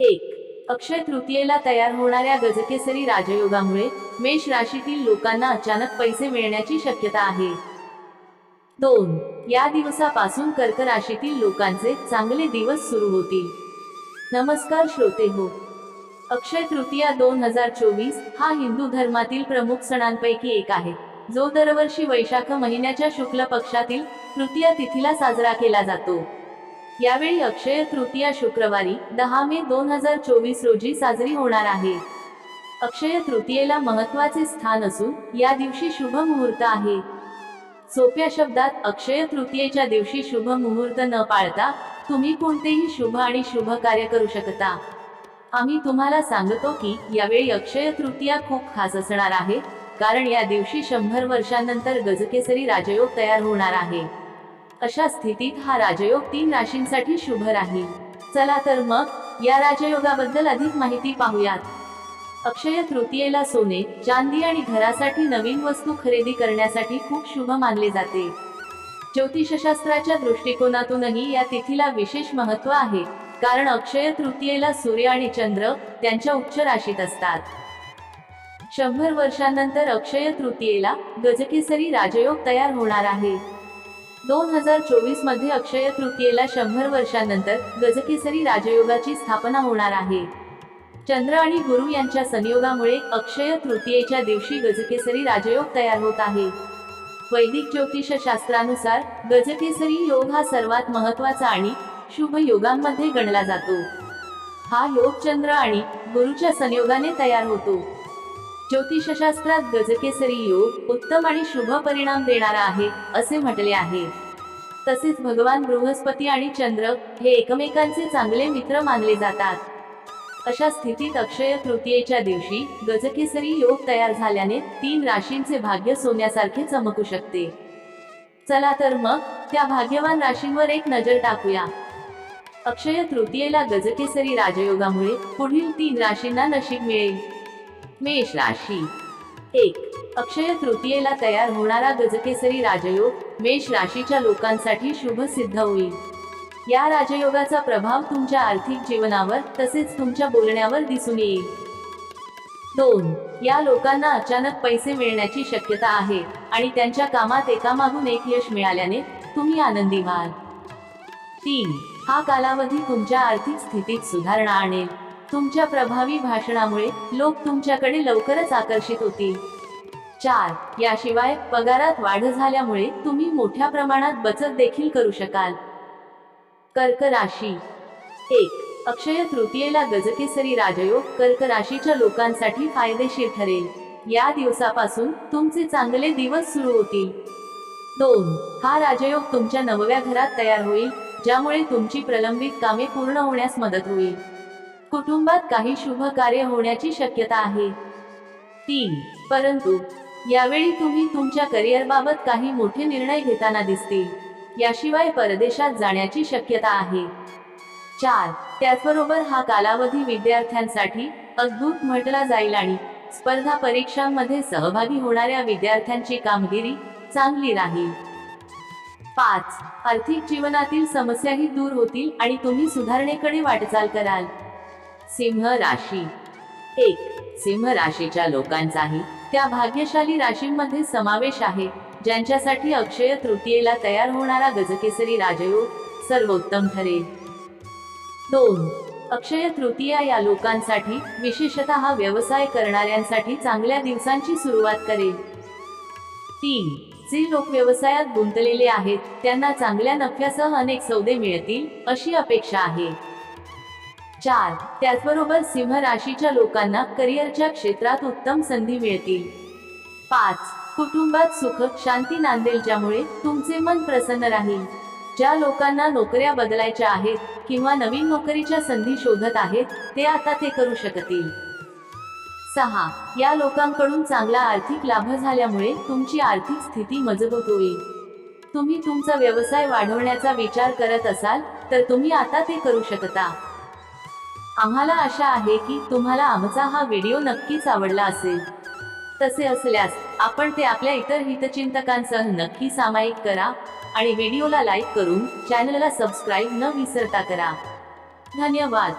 एक. अक्षय तृतीयेला तयार होणाऱ्या गजकेसरी राजयोगामुळे मेष राशीतील लोकांना अचानक पैसे मिळण्याची शक्यता आहे. दोन. या दिवसापासून कर्क राशीतील लोकांचे चांगले दिवस सुरू होतील. नमस्कार श्रोते हो. अक्षय तृतीया दोन हजार चोवीस हा हिंदू धर्मातील प्रमुख सणांपैकी एक आहे. जो दरवर्षी वैशाख महिन्याच्या शुक्ल पक्षातील तृतीया तिथीला साजरा केला जातो. यावेळी अक्षय तृतीया शुक्रवारी दहा मे दोन हजार चोवीस रोजी साजरी होणार आहे. अक्षय तृतीयेला महत्त्वाचे स्थान असून या दिवशी शुभ मुहूर्त आहे. सोप्या शब्दात अक्षय तृतीयेच्या दिवशी शुभ मुहूर्त न पाळता तुम्ही कोणतेही शुभ आणि शुभ कार्य करू शकता. आम्ही तुम्हाला सांगतो की यावेळी अक्षय तृतीया खूप खास असणार आहे कारण या दिवशी शंभर वर्षांनंतर गजकेसरी राजयोग तयार होणार आहे. अशा स्थितीत हा राजयोग तीन राशींसाठी शुभ राहील. चला तर मग या राजयोगाबद्दल अधिक माहिती पाहूयात. अक्षय तृतीयेला सोने चांदी आणि घरासाठी नवीन वस्तू खरेदी करण्यासाठी खूप शुभ मानले जाते. ज्योतिषशास्त्राच्या दृष्टिकोनातूनही या तिथीला विशेष महत्त्व आहे कारण अक्षय तृतीयेला सूर्य आणि चंद्र त्यांच्या उच्च राशीत असतात. शंभर वर्षांनंतर अक्षय तृतीयेला गजकेसरी राजयोग तयार होणार आहे. दोन हजार चोवीसमध्ये अक्षय तृतीयेला शंभर वर्षानंतर गजकेसरी राजयोगाची स्थापना होणार आहे. चंद्र आणि गुरु यांच्या संयोगामुळे अक्षय तृतीयेच्या दिवशी गजकेसरी राजयोग तयार होत आहे. वैदिक ज्योतिष शास्त्रानुसार गजकेसरी योग हा सर्वात महत्त्वाचा आणि शुभ योगांमध्ये गणला जातो. हा योग चंद्र आणि गुरुच्या संयोगाने तयार होतो. ज्योतिषशास्त्रात गजकेसरी योग उत्तम आणि शुभ परिणाम देणारा आहे असे म्हटले आहे. तसेच भगवान बृहस्पती आणि चंद्र हे एकमेकांचे चांगले मित्र मानले जातात. अशा स्थितीत अक्षय तृतीयेच्या दिवशी गजकेसरी योग तयार झाल्याने तीन राशींचे भाग्य सोन्यासारखे चमकू शकते. चला तर मग त्या भाग्यवान राशींवर एक नजर टाकूया. अक्षय तृतीयेला गजकेसरी राजयोगामुळे पुढील तीन राशींना नशीब मिळेल. मेष राशी. एक अक्षय तृतीयेला तयार होणारा गजकेसरी राजयोग मेष राशीच्या लोकांसाठी शुभ सिद्ध होईल. या राजयोगाचा प्रभाव तुमच्या आर्थिक जीवनावर तसेच तुमच्या बोलण्यावर दिसून येईल. दोन या लोकांना अचानक पैसे मिळण्याची शक्यता आहे आणि त्यांच्या कामात एकामागून एक यश मिळाल्याने तुम्ही आनंदी व्हाल तीन हा कालावधी तुमच्या आर्थिक स्थितीत सुधारणा आणेल. तुमच्या प्रभावी भाषणामुळे लोक तुमच्याकडे लवकरच आकर्षित होतील. चार याशिवाय पगारात वाढ झाल्यामुळे तुम्ही मोठ्या प्रमाणात बचत देखील करू शकाल. कर्क राशी. एक अक्षय तृतीयेला गजकेसरी राजयोग कर्क राशीच्या लोकांसाठी फायदेशीर ठरेल. या दिवसापासून तुमचे चांगले दिवस सुरू होतील. दोन हा राजयोग तुमच्या नवव्या घरात तयार होईल ज्यामुळे तुमची प्रलंबित कामे पूर्ण होण्यास मदत होईल. कुटुंबात काही शुभ कार्य होण्याची शक्यता आहे. तीन. परंतु यावेळी तुम्ही तुमच्या करिअरबाबत काही मोठे निर्णय घेताना दिसतील. याशिवाय परदेशात जाण्याची शक्यता आहे. चार. त्याचबरोबर हा कालावधी विद्यार्थ्यांसाठी अद्भुत म्हटला जाईल आणि स्पर्धा परीक्षांमध्ये सहभागी होणाऱ्या विद्यार्थ्यांची कामगिरी चांगली राहील. पाच. आर्थिक जीवनातील समस्याही दूर होतील आणि तुम्ही सुधारणेकडे वाटचाल कराल. सिंह राशी. एक सिंह राशीच्या लोकांचाही त्या भाग्यशाली राशींमध्ये समावेश आहे ज्यांच्यासाठी अक्षय तृतीयेला तयार होणारा गजकेसरी राजयोग सर्वोत्तम ठरेल. दोन अक्षय तृतीया या लोकांसाठी विशेषतः व्यवसाय करणाऱ्यांसाठी चांगल्या दिवसांची सुरुवात करेल. तीन जे लोक व्यवसायात गुंतलेले आहेत त्यांना चांगल्या नफ्यासह अनेक सौदे मिळतील अशी अपेक्षा आहे. चार. त्याचबरोबर सिंह राशीच्या लोकांना करिअरच्या क्षेत्रात उत्तम संधी मिळतील. पाच. कुटुंबात सुख शांती नांदेल ज्यामुळे तुमचे मन प्रसन्न राहील. ज्या लोकांना नोकऱ्या बदलायच्या आहेत किंवा नवीन नोकरीच्या संधी शोधत आहेत ते आता ते करू शकतील. सहा. या लोकांकडून चांगला आर्थिक लाभ झाल्यामुळे तुमची आर्थिक स्थिती मजबूत होईल. तुम्ही तुमचा व्यवसाय वाढवण्याचा विचार करत असाल तर तुम्ही आता ते करू शकता. आम्हाला आशा आहे की तुम्हाला आमचा हा व्हिडिओ नक्कीच आवडला असेल. तसे असल्यास आपण ते आपल्या इतर हितचिंतकांसह नक्की सामायिक करा आणि व्हिडिओला लाईक करून चॅनलला सबस्क्राईब न विसरता करा. धन्यवाद.